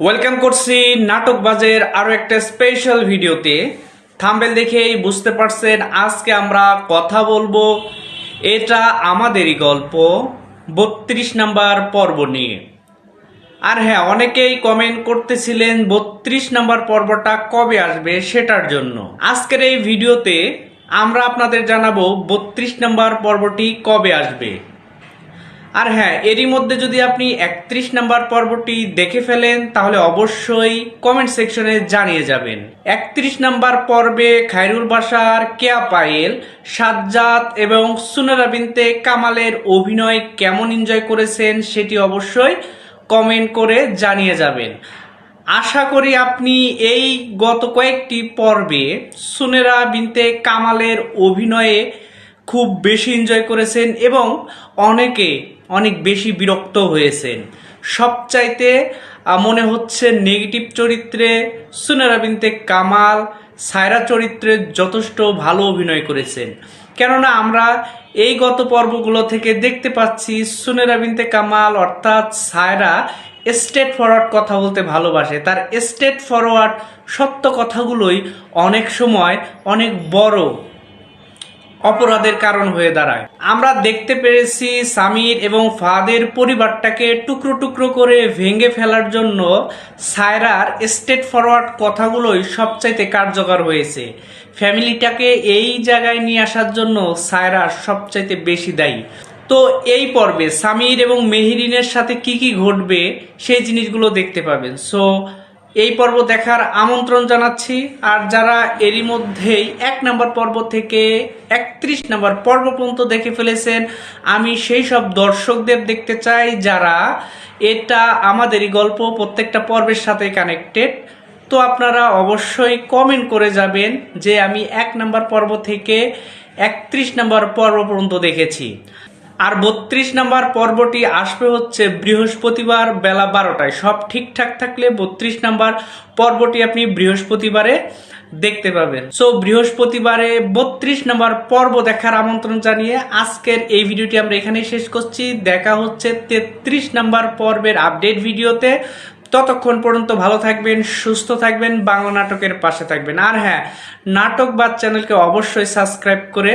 Welcome করছি নাটক বাজের আরও একটা স্পেশাল ভিডিওতে থাম্বেল দেখেই বুঝতে পারছেন আজকে আমরা কথা বলব এটা আমাদেরই গল্প বত্রিশ নাম্বার পর্ব নিয়ে। আর হ্যাঁ অনেকেই কমেন্ট করতেছিলেন বত্রিশ নাম্বার পর্বটা কবে আসবে সেটার জন্য। আজকের এই ভিডিওতে আমরা আপনাদের জানাব বত্রিশ নাম্বার পর্বটি কবে আসবে। আর হ্যাঁ এরই মধ্যে যদি আপনি একত্রিশ নাম্বার পর্বটি দেখে ফেলেন, তাহলে অবশ্যই কমেন্ট সেকশনে জানিয়ে যাবেন। একত্রিশ নাম্বার পর্বে খায়রুল বাসার কেয়া পায়েল, সাজ্জাদ এবং সুনারা বিনতে কামালের অভিনয় কেমন এনজয় করেছেন সেটি অবশ্যই কমেন্ট করে জানিয়ে যাবেন। আশা করি আপনি এই গত কয়েকটি পর্বে সুনেরা বিনতে কামালের অভিনয়ে খুব বেশি এনজয় করেছেন এবং অনেকে অনেক বেশি বিরক্ত হয়েছেন। সবচাইতে মনে হচ্ছে নেগেটিভ চরিত্রে সুনেরা বিনতে কামাল, সায়রা চরিত্রে যথেষ্ট ভালো অভিনয় করেছেন। কেননা আমরা এই গত পর্বগুলো থেকে দেখতে পাচ্ছি সুনেরা বিনতে কামাল অর্থাৎ সায়রা স্টেট ফরওয়ার্ড কথা বলতে ভালোবাসে। তার স্টেট ফরওয়ার্ড সত্য কথাগুলোই অনেক সময় অনেক বড় অপরাধের কারণ হয়ে দাঁড়ায়। আমরা দেখতে পেরেছি সামির এবং ফাদের পরিবারটাকে টুকরো টুকরো করে ভেঙে ফেলার জন্য সায়রার স্টেট ফরওয়ার্ড কথাগুলোই সবচাইতে কার্যকর হয়েছে। ফ্যামিলিটাকে এই জায়গায় নিয়ে আসার জন্য সায়রার সবচাইতে বেশি দায়ী। তো এই পর্বে সামির এবং মেহেরিনের সাথে কি কি ঘটবে সেই জিনিসগুলো দেখতে পাবেন। সো এই পর্ব দেখার আমন্ত্রণ জানাচ্ছি। আর যারা এরই মধ্যেই এক নম্বর পর্ব থেকে একত্রিশ নম্বর পর্ব পর্যন্ত দেখে ফেলেছেন, আমি সেই সব দর্শকদের দেখতে চাই যারা এটা আমাদেরই গল্প, প্রত্যেকটা পর্বের সাথে কানেক্টেড তো আপনারা অবশ্যই কমেন্ট করে যাবেন যে আমি এক নম্বর পর্ব থেকে একত্রিশ নম্বর পর্ব পর্যন্ত দেখেছি। আর বত্রিশ নাম্বার পর্বটি আসবে হচ্ছে বৃহস্পতিবার বেলা বারোটায়। সব ঠিকঠাক থাকলে বত্রিশ নাম্বার পর্বটি আপনি বৃহস্পতিবারে দেখতে পাবেন। সো বৃহস্পতিবারে বত্রিশ নাম্বার পর্ব দেখার আমন্ত্রণ জানিয়ে আজকের এই ভিডিওটি আমরা এখানেই শেষ করছি। দেখা হচ্ছে তেত্রিশ নাম্বার পর্বের আপডেট ভিডিওতে। ততক্ষণ পর্যন্ত ভালো থাকবেন, সুস্থ থাকবেন, বাংলা নাটকের পাশে থাকবেন। আর হ্যাঁ নাটক বাদ চ্যানেলকে অবশ্যই সাবস্ক্রাইব করে